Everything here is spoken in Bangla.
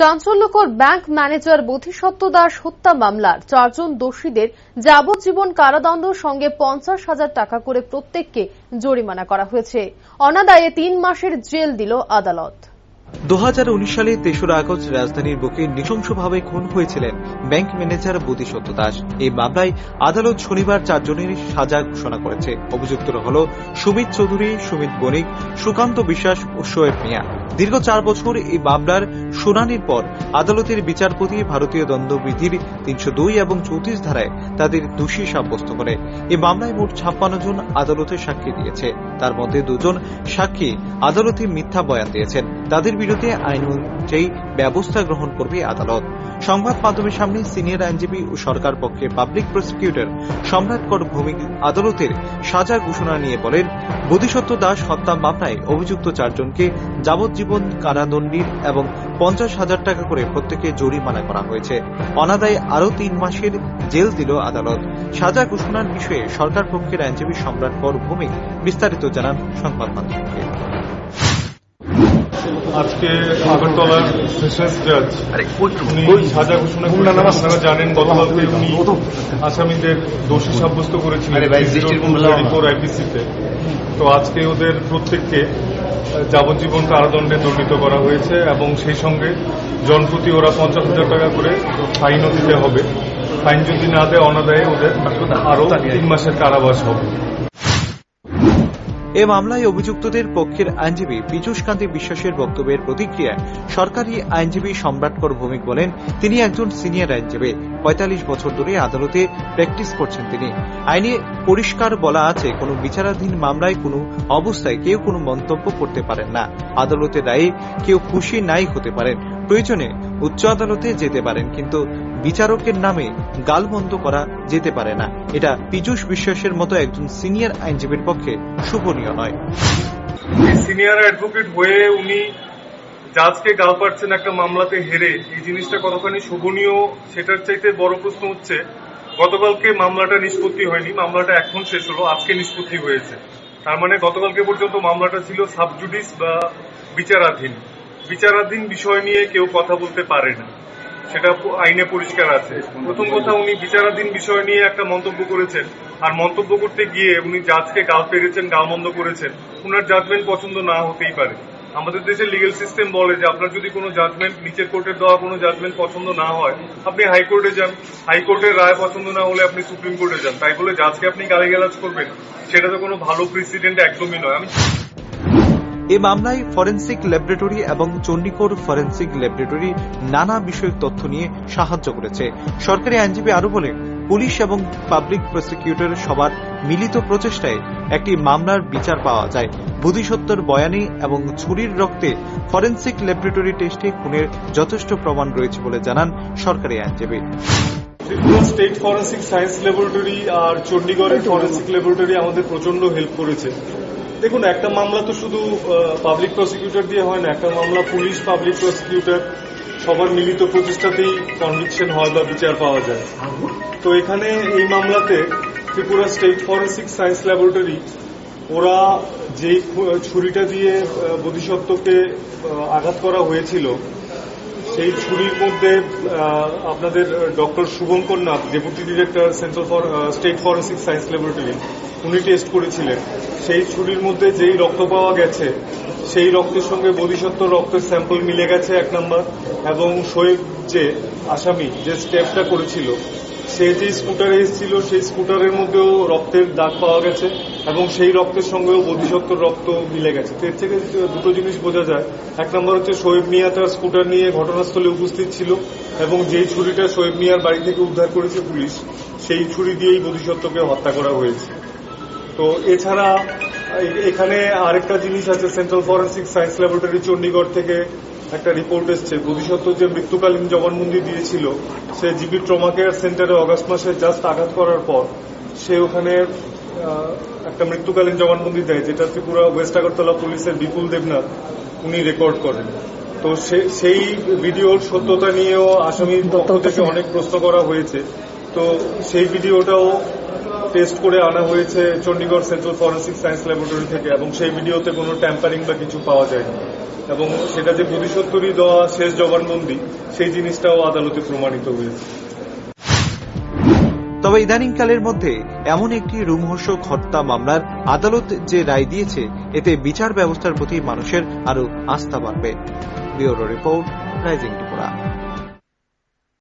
চাঞ্চল্যকর ব্যাংক ম্যানেজার বোধিসত্ত্ব দাস হত্যা মামলার চারজন দোষীদের যাবজ্জীবন কারাদণ্ড সঙ্গে পঞ্চাশ হাজার টাকা করে প্রত্যেককে জরিমানা করা হয়েছে। অনাদায়ে তিন মাসের জেল দিল আদালত। দু হাজার উনিশ সালে তেসরা আগস্ট রাজধানীর বুকে নৃশংসভাবে খুন হয়েছিলেন ব্যাংক ম্যানেজার বুদ্ধিসত্য দাস এই মামলায় আদালত শনিবার চারজনের সাজা ঘোষণা করেছে। অভিযুক্তরা হল সুমিত চৌধুরী, সুমিত বণিক, সুকান্ত বিশ্বাস ও শোয়েব মিয়া। দীর্ঘ চার বছর এই মামলার শুনানির পর আদালতের বিচারপতি ভারতীয় দণ্ডবিধির তিনশো দুই এবং চৌত্রিশ ধারায় তাদের দোষী সাব্যস্ত করে। এই মামলায় মোট ছাপ্পান্ন জন আদালতে সাক্ষী দিয়েছে। তার মধ্যে দুজন সাক্ষী আদালতে মিথ্যা বয়ান দিয়েছেন। তাদের বিরুদ্ধে আইন অনুযায়ী ব্যবস্থা গ্রহণ করবে আদালত। সংবাদ মাধ্যমের সামনে সিনিয়র আইনজীবী ও সরকার পক্ষে পাবলিক প্রসিকিউটর সম্রাট কর ভৌমিক আদালতের সাজা ঘোষণা নিয়ে বলেন বোধিসত্ত্ব দাস হত্যা মামলায় অভিযুক্ত চারজনকে যাবজ্জীবন কারাদণ্ডীর এবং পঞ্চাশ হাজার টাকা করে প্রত্যেকে জরিমানা করা হয়েছে। অনাদায়ে আরও তিন মাসের জেল দিল আদালত। সাজা ঘোষণার বিষয়ে সরকার পক্ষের আইনজীবী সম্রাট কর ভৌমিক বিস্তারিত জানান সংবাদ মাধ্যমকে। আজকে আগরতলার সেশনস জাজ উনি সাজা ঘোষণা করেছেন আপনারা জানেন গতকালকে উনি আসামিদের দোষী সাব্যস্ত করেছিলেন আইপিসিতে তো। আজকে ওদের প্রত্যেককে যাবজ্জীবন কারাদণ্ডে দণ্ডিত করা হয়েছে এবং সেই সঙ্গে জনপ্রতি ওরা পঞ্চাশ হাজার টাকা করে ফাইনও দিতে হবে। ফাইন যদি না দেয় অনাদায়ে ওদের আরও তিন মাসের কারাবাস হবে। এ মামলায় অভিযুক্তদের পক্ষের আইনজীবী পীযূষ বিশ্বাসের বক্তব্যের প্রতিক্রিয়ায় সরকারি আইনজীবী সম্রাটকর ভৌমিক বলেন, তিনি একজন সিনিয়র আইনজীবী। পঁয়তাল্লিশ বছর ধরে আদালতে প্র্যাকটিস করছেন তিনি। আইনে পরিষ্কার বলা আছে, কোনো বিচারাধীন মামলায় কোনো অবস্থায় কেউ কোনো মন্তব্য করতে পারেন না। আদালতে দায়ী কেউ খুশি নাই হতে পারেন। প্রয়োজনে উচ্চ আদালতে যেতে পারেন, কিন্তু বিচারকের নামে গালবন্ধ করা যেতে পারে না। এটা পীযূষ বিশ্বাসের মতো একজন সিনিয়র আইনজীবীর পক্ষে শুভনীয় নয়। সিনিয়র অ্যাডভোকেট হয়ে উনি জাজকে গাল পাচ্ছেন একটা মামলাতে হেরে। এই জিনিসটা কতখানি শোভনীয় সেটার চাইতে বড় প্রশ্ন হচ্ছে, গতকালকে মামলাটা নিষ্পত্তি হয়নি, মামলাটা এখন শেষ হলো, আজকে নিষ্পত্তি হয়েছে। তার মানে গতকালকে পর্যন্ত মামলাটা ছিল সাবজুডিস বা বিচারাধীন। বিচারাধীন বিষয় নিয়ে কেউ কথা বলতে পারে না। সেটা আইনে পরিষ্কার আছে। প্রথম কথা, উনি বিচারাধীন বিষয় নিয়ে একটা মন্তব্য করেছেন। আর মন্তব্য করতে গিয়ে উনি জাজকে গাল পেরেছেন গালমন্দ করেছেন। উনার জাজমেন্ট পছন্দ না হতেই পারে। আমাদের দেশের লিগেল সিস্টেম বলে যে আপনার যদি কোনো জাজমেন্ট নিচের কোর্টের দেওয়া কোনো জাজমেন্ট পছন্দ না হয়, আপনি হাইকোর্টে যান। হাইকোর্টের রায় পছন্দ না হলে আপনি সুপ্রিম কোর্টে যান। তাই বলে জাজকে আপনি গালিগালাজ করবেন সেটা তো কোনো ভালো প্রেসিডেন্ট একদমই নয়। আমি এ মামলায় ফরেন্সিক ল্যাবরেটরি এবং চণ্ডীগড় ফরেন্সিক ল্যাবরেটরি নানা বিষয়ক তথ্য নিয়ে সাহায্য করেছে। সরকারি আইনজীবী আরও বলেন পুলিশ এবং পাবলিক প্রসিকিউটর সবার মিলিত প্রচেষ্টায় একটি মামলার বিচার পাওয়া যায়। বুদ্ধিসত্তর বয়ানে এবং ছুরির রক্তে ফরেন্সিক ল্যাবরেটরি টেস্টে খুনের যথেষ্ট প্রমাণ রয়েছে বলে জানান সরকারি আইনজীবী। স্টেট ফরেন্সিক সায়েন্স ল্যাবরেটরি আর চণ্ডীগড়ের ফরেন্সিক ল্যাবরেটরি আমাদের প্রচণ্ড হেল্প করেছে। দেখুন, একটা মামলা তো শুধু পাবলিক প্রসিকিউটর দিয়ে হয় না, একটা মামলা পুলিশ পাবলিক প্রসিকিউটর সবার মিলিত প্রচেষ্টাতেই কনভিকশন হয় বা বিচার পাওয়া যায়। তো এখানে এই মামলাতে Tripura state forensic science laboratory ওরা যেই ছুরিটা দিয়ে বোধিসত্ত্বকে আঘাত করা হয়েছিল সেই ছুরির মধ্যে আপনাদের doctor Shubhankar Nath, deputy director central for state forensic science laboratory, উনি টেস্ট করেছিলেন। সেই ছুরির মধ্যে যেই রক্ত পাওয়া গেছে, সেই রক্তের সঙ্গে বোধিসত্ত্ব রক্তের স্যাম্পল মিলে গেছে এক নম্বর। এবং শোয়েব যে আসামি, যে স্টেপটা করেছিল, সে যে স্কুটারে এসেছিল, সেই স্কুটারের মধ্যেও রক্তের দাগ পাওয়া গেছে। এবং সেই রক্তের সঙ্গেও বোধিসত্ত্বর রক্ত মিলে গেছে। এর থেকে দুটো জিনিস বোঝা যায়। এক নম্বর হচ্ছে শোয়েব মিয়া তার স্কুটার নিয়ে ঘটনাস্থলে উপস্থিত ছিল এবং যেই ছুরিটা শোয়েব মিয়ার বাড়ি থেকে উদ্ধার করেছে পুলিশ, সেই ছুরি দিয়েই বোধিসত্ত্বকে হত্যা করা হয়েছে। তো এছাড়া এখানে আরেকটা জিনিস আছে central forensic science laboratory Chandigarh থেকে একটা রিপোর্ট এসছে। বোধিসত্ত্ব যে মৃত্যুকালীন জবানবন্দি দিয়েছিল, সে জিবি ট্রমা কেয়ার সেন্টারে অগস্ট মাসে জাস্ট আঘাত করার পর সে ওখানে একটা মৃত্যুকালীন জবানবন্দি দেয় যেটা ত্রিপুরা ওয়েস্ট আগরতলা পুলিশের বিপুল দেবনাথ উনি রেকর্ড করেন। তো সেই ভিডিওর সত্যতা নিয়েও আসামির পক্ষ থেকে অনেক প্রশ্ন করা হয়েছে। তো সেই ভিডিওটাও টেস্ট করে আনা হয়েছে Chandigarh central forensic science laboratory থেকে এবং সেই ভিডিওতে কোনো ট্যাম্পারিং বা কিছু পাওয়া যায়নি। এবং সেটা যে বোধিসত্ত্বরই দেওয়া শেষ জবানবন্দি সেই জিনিসটাও আদালতে প্রমাণিত হয়েছে। তবে ইদানিংকালের মধ্যে এমন একটি রুমহর্ষক হত্যা মামলার আদালত যে রায় দিয়েছে, এতে বিচার ব্যবস্থার প্রতি মানুষের আরও আস্থা বাড়বে। Bureau report, rising